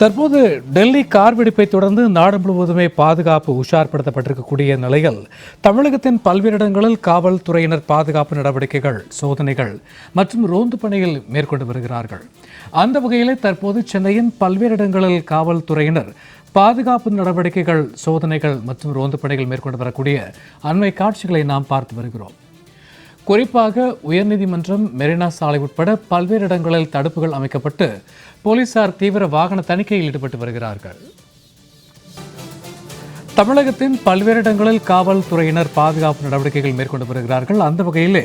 தற்போது டெல்லி கார் வெடிப்பை தொடர்ந்து நாடு முழுவதுமே பாதுகாப்பு உஷார்படுத்தப்பட்டிருக்கக்கூடிய நிலையில் தமிழகத்தின் பல்வேறு இடங்களில் காவல்துறையினர் பாதுகாப்பு நடவடிக்கைகள் சோதனைகள் மற்றும் ரோந்து பணியில் மேற்கொண்டு வருகிறார்கள். அந்த வகையிலே தற்போது சென்னையின் பல்வேறு இடங்களில் காவல்துறையினர் பாதுகாப்பு நடவடிக்கைகள் சோதனைகள் மற்றும் ரோந்து பணிகள் மேற்கொண்டு வரக்கூடிய அண்மை காட்சிகளை நாம் பார்த்து வருகிறோம். குறிப்பாக உயர்நீதிமன்றம் மெரினா சாலை உட்பட பல்வேறு இடங்களில் தடுப்புகள் அமைக்கப்பட்டு போலீசார் தீவிர வாகன தணிக்கையில் ஈடுபட்டு வருகிறார்கள். தமிழகத்தின் பல்வேறு இடங்களில் காவல்துறையினர் பாதுகாப்பு நடவடிக்கைகள் மேற்கொண்டு வருகிறார்கள். அந்த வகையிலே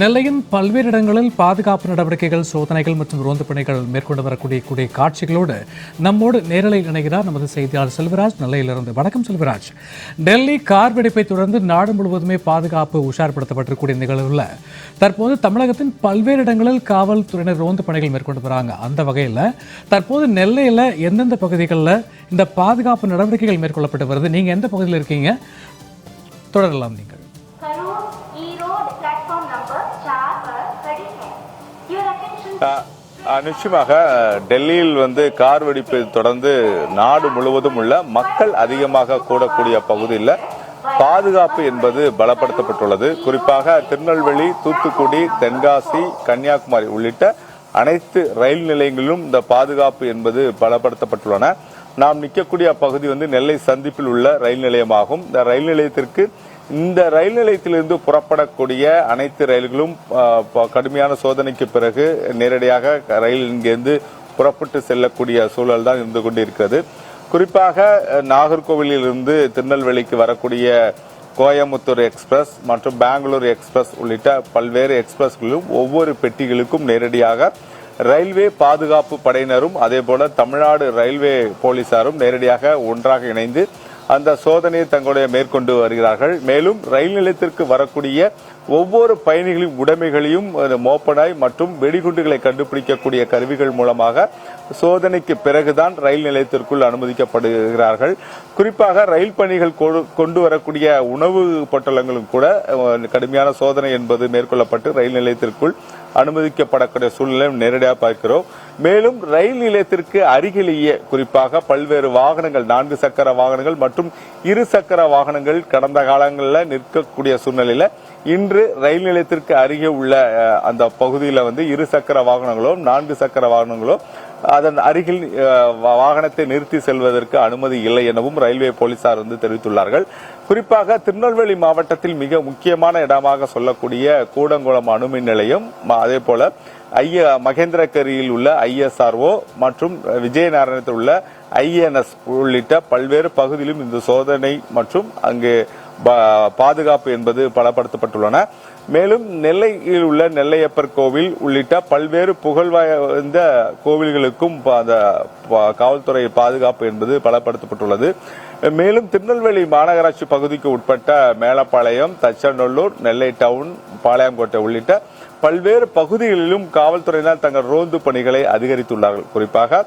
நெல்லையின் பல்வேறு இடங்களில் பாதுகாப்பு நடவடிக்கைகள் சோதனைகள் மற்றும் ரோந்து பணிகள் மேற்கொண்டு வரக்கூடிய கூடிய காட்சிகளோடு நம்மோடு நேரலையில் இணைகிறார் நமது செய்தியாளர் செல்வராஜ். நெல்லையிலிருந்து வணக்கம் செல்வராஜ். டெல்லி கார் வெடிப்பை தொடர்ந்து நாடு முழுவதுமே பாதுகாப்பு உஷார்படுத்தப்பட்டிருக்கூடிய நிகழ்வுல தற்போது தமிழகத்தின் பல்வேறு இடங்களில் காவல்துறையினர் ரோந்து பணிகள் மேற்கொண்டு வராங்க. அந்த வகையில் தற்போது நெல்லையில் எந்தெந்த பகுதிகளில் இந்த பாதுகாப்பு நடவடிக்கைகள் மேற்கொள்ளப்பட்டு வருது? நீங்கள் எந்த பகுதியில் இருக்கீங்க? தொடரலாம் நீங்கள். நிச்சயமாக டெல்லியில் வந்து கார் வெடிப்பு தொடர்ந்து நாடு முழுவதும் உள்ள மக்கள் அதிகமாக கூடக்கூடிய பகுதியில் பாதுகாப்பு என்பது பலப்படுத்தப்பட்டுள்ளது. குறிப்பாக திருநெல்வேலி தூத்துக்குடி தென்காசி கன்னியாகுமரி உள்ளிட்ட அனைத்து ரயில் நிலையங்களிலும் இந்த பாதுகாப்பு என்பது பலப்படுத்தப்பட்டுள்ளன. நாம் நிற்கக்கூடிய பகுதி வந்து நெல்லை சந்திப்பில் உள்ள ரயில் நிலையமாகும். இந்த ரயில் நிலையத்திற்கு இந்த ரயில் நிலையத்திலிருந்து புறப்படக்கூடிய அனைத்து ரயில்களும் கடுமையான சோதனைக்கு பிறகு நேரடியாக ரயில் இங்கிருந்து புறப்பட்டு செல்லக்கூடிய சூழல் தான் இருந்து கொண்டிருக்கிறது. குறிப்பாக நாகர்கோவிலிருந்து திருநெல்வேலிக்கு வரக்கூடிய கோயம்புத்தூர் எக்ஸ்பிரஸ் மற்றும் பெங்களூர் எக்ஸ்பிரஸ் உள்ளிட்ட பல்வேறு எக்ஸ்பிரஸ்களிலும் ஒவ்வொரு பெட்டிகளுக்கும் நேரடியாக ரயில்வே பாதுகாப்பு படையினரும் அதே போல தமிழ்நாடு ரயில்வே போலீசாரும் நேரடியாக ஒன்றாக இணைந்து அந்த சோதனையை தங்களுடைய மேற்கொண்டு வருகிறார்கள். மேலும் ரயில் நிலையத்திற்கு வரக்கூடிய ஒவ்வொரு பயணிகளின் உடைமைகளையும் மோப்பனாய் மற்றும் வெடிகுண்டுகளை கண்டுபிடிக்கக்கூடிய கருவிகள் மூலமாக சோதனைக்கு பிறகுதான் ரயில் நிலையத்திற்குள் அனுமதிக்கப்படுகிறார்கள். குறிப்பாக ரயில் பணிகள் கொண்டு வரக்கூடிய உணவு பொட்டலங்களும் கூட கடுமையான சோதனை என்பது மேற்கொள்ளப்பட்டு ரயில் நிலையத்திற்குள் அனுமதிக்கப்படக்கூடிய சூழ்நிலை நேரடியாக பார்க்கிறோம். மேலும் ரயில் நிலையத்திற்கு அருகிலேயே குறிப்பாக பல்வேறு வாகனங்கள் நான்கு சக்கர வாகனங்கள் மற்றும் இரு சக்கர வாகனங்கள் கடந்த காலங்களில் நிற்கக்கூடிய சூழ்நிலையில் இன்று ரயில் நிலையத்திற்கு அருகே உள்ள அந்த பகுதியில் வந்து இரு சக்கர வாகனங்களோ நான்கு சக்கர வாகனங்களோ அதன் அருகில் வாகனத்தை நிறுத்தி செல்வதற்கு அனுமதி இல்லை எனவும் ரயில்வே போலீசார் வந்து தெரிவித்துள்ளார்கள். குறிப்பாக திருநெல்வேலி மாவட்டத்தில் மிக முக்கியமான இடமாக சொல்லக்கூடிய கூடங்குளம் அணுமின் நிலையம் அதே போல ஐய மகேந்திரகரியில் உள்ள ஐஎஸ்ஆர்ஓ மற்றும் விஜயநாராயணத்தில் உள்ள ஐஎன்எஸ் உள்ளிட்ட பல்வேறு பகுதியிலும் இந்த சோதனை மற்றும் அங்கு பாதுகாப்பு என்பது பலப்படுத்தப்பட்டுள்ளன. மேலும் நெல்லையில் உள்ள நெல்லையப்பர் கோவில் உள்ளிட்ட பல்வேறு புகழ் வாய்ந்த கோவில்களுக்கும் அந்த காவல்துறை பாதுகாப்பு என்பது பலப்படுத்தப்பட்டுள்ளது. மேலும் திருநெல்வேலி மாநகராட்சி பகுதிக்கு உட்பட்ட மேலப்பாளையம் தச்சநல்லூர் நெல்லை டவுன் பாளையங்கோட்டை உள்ளிட்ட பல்வேறு பகுதிகளிலும் காவல்துறையினர் தங்கள் ரோந்து பணிகளை அதிகரித்துள்ளார்கள். குறிப்பாக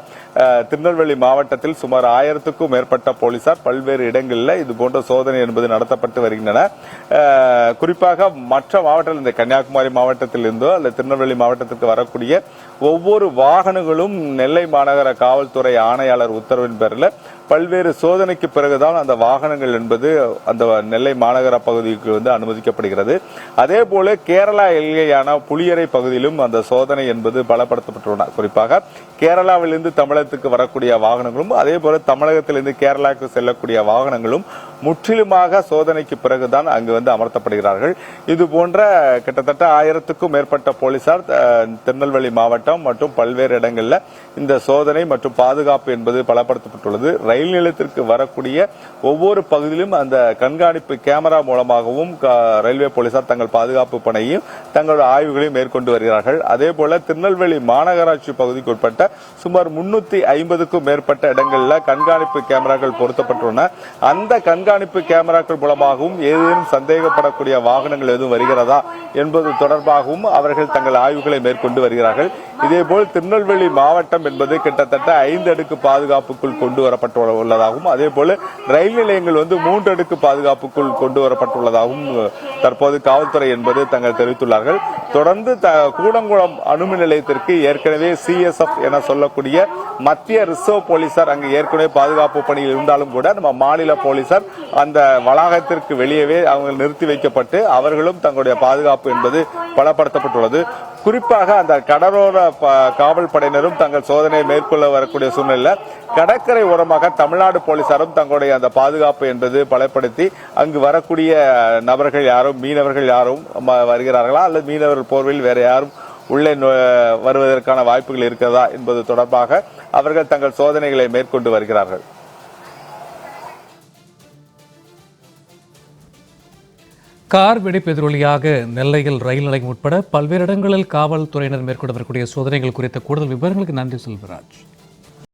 திருநெல்வேலி மாவட்டத்தில் சுமார் ஆயிரத்துக்கும் மேற்பட்ட போலீசார் பல்வேறு இடங்களில் இது போன்ற சோதனை என்பது நடத்தப்பட்டு வருகின்றன. குறிப்பாக மற்ற மாவட்டங்கள் இந்த கன்னியாகுமரி மாவட்டத்திலிருந்தோ அல்லது திருநெல்வேலி மாவட்டத்திற்கு வரக்கூடிய ஒவ்வொரு வாகனங்களும் நெல்லை மாநகர காவல்துறை ஆணையாளர் உத்தரவின் பேரில் பல்வேறு சோதனைக்கு பிறகுதான் அந்த வாகனங்கள் என்பது அந்த நெல்லை மாநகர பகுதிக்கு வந்து அனுமதிக்கப்படுகிறது. அதே போல கேரளா எல்லையான புளியரை பகுதியிலும் அந்த சோதனை என்பது பலப்படுத்தப்பட்டுள்ளன. குறிப்பாக கேரளாவிலிருந்து தமிழகத்துக்கு வரக்கூடிய வாகனங்களும் அதே போல தமிழகத்திலிருந்து கேரளாவுக்கு செல்லக்கூடிய வாகனங்களும் முற்றிலுமாக சோதனைக்கு பிறகுதான் அங்கு வந்து அமர்த்தப்படுகிறார்கள். இது போன்ற கிட்டத்தட்ட ஆயிரத்துக்கும் மேற்பட்ட போலீசார் திருநெல்வேலி மாவட்டம் மற்றும் பல்வேறு இடங்களில் இந்த சோதனை மற்றும் பாதுகாப்பு என்பது பலப்படுத்தப்பட்டுள்ளது. ரயில் நிலையத்திற்கு வரக்கூடிய ஒவ்வொரு பகுதியிலும் அந்த கண்காணிப்பு கேமரா மூலமாகவும் க- ரயில்வே போலீசார் தங்கள் பாதுகாப்பு பணியையும் தங்களோட ஆய்வுகளையும் மேற்கொண்டு வருகிறார்கள். அதே போல திருநெல்வேலி மாநகராட்சி பகுதிக்கு உட்பட்ட சுமார் முன்னூத்தி ஐம்பதுக்கும் மேற்பட்ட இடங்களில் கண்காணிப்பு கேமராக்கள் பொருத்தப்பட்டுள்ளன. அந்த கண்காணிப்பு கேமராக்கள் மூலமாகவும் ஏதேனும் சந்தேகப்படக்கூடிய வாகனங்கள் எதுவும் வருகிறதா என்பது தொடர்பாகவும் அவர்கள் தங்கள் ஆய்வுகளை மேற்கொண்டு வருகிறார்கள். இதேபோல் திருநெல்வேலி மாவட்டம் என்பது கிட்டத்தட்ட ஐந்து அடுக்கு பாதுகாப்புக்குள் கொண்டு வரப்பட்டு உள்ளதாகவும் அதே போல ரயில் நிலையங்கள் வந்து மூன்று அடுக்கு பாதுகாப்புக்குள் கொண்டு வரப்பட்டுள்ளதாகவும் தற்போது காவல்துறை என்பது தங்கள் தெரிவித்துள்ளார்கள். தொடர்ந்து த- கூடங்குளம் அணுமின் நிலையத்திற்கு ஏற்கனவே சிஎஸ்எஃப் என சொல்லக்கூடிய மத்திய ரிசர்வ் போலீசார் அங்கு ஏற்கனவே பாதுகாப்பு பணியில் இருந்தாலும் கூட நம்ம மாநில போலீசார் அந்த வளாகத்திற்கு வெளியவே அவங்க நிறுத்தி வைக்கப்பட்டு அவர்களும் தங்களுடைய பாதுகாப்பு என்பது பலப்படுத்தப்பட்டுள்ளது. குறிப்பாக அந்த கடலோர ப- காவல் படையினரும் தங்கள் சோதனையை மேற்கொள்ள வரக்கூடிய சூழ்நிலை கடற்கரை ஓரமாக தமிழ்நாடு போலீசாரும் தங்களுடைய அந்த பாதுகாப்பு என்பது பலப்படுத்தி அங்கு வரக்கூடிய நபர்கள் யாரும் மீனவர்கள் யாரும் வருகிறார்களா? அல்லது மீனவர்கள் போர்வையில் வேற யாரும் உள்ளே வருவதற்கான வாய்ப்புகள் இருக்கிறதா என்பது தொடர்பாக அவர்கள் தங்கள் சோதனைகளை மேற்கொண்டு வருகிறார்கள். கார் வெடிப்பு எதிரொலியாக நெல்லையில் ரயில் நிலையம் உட்பட பல்வேறு இடங்களில் காவல்துறையினர் மேற்கொண்டு வரக்கூடிய சோதனைகள் குறித்த கூடுதல் விவரங்களுக்கு நன்றி செல்வராஜ்.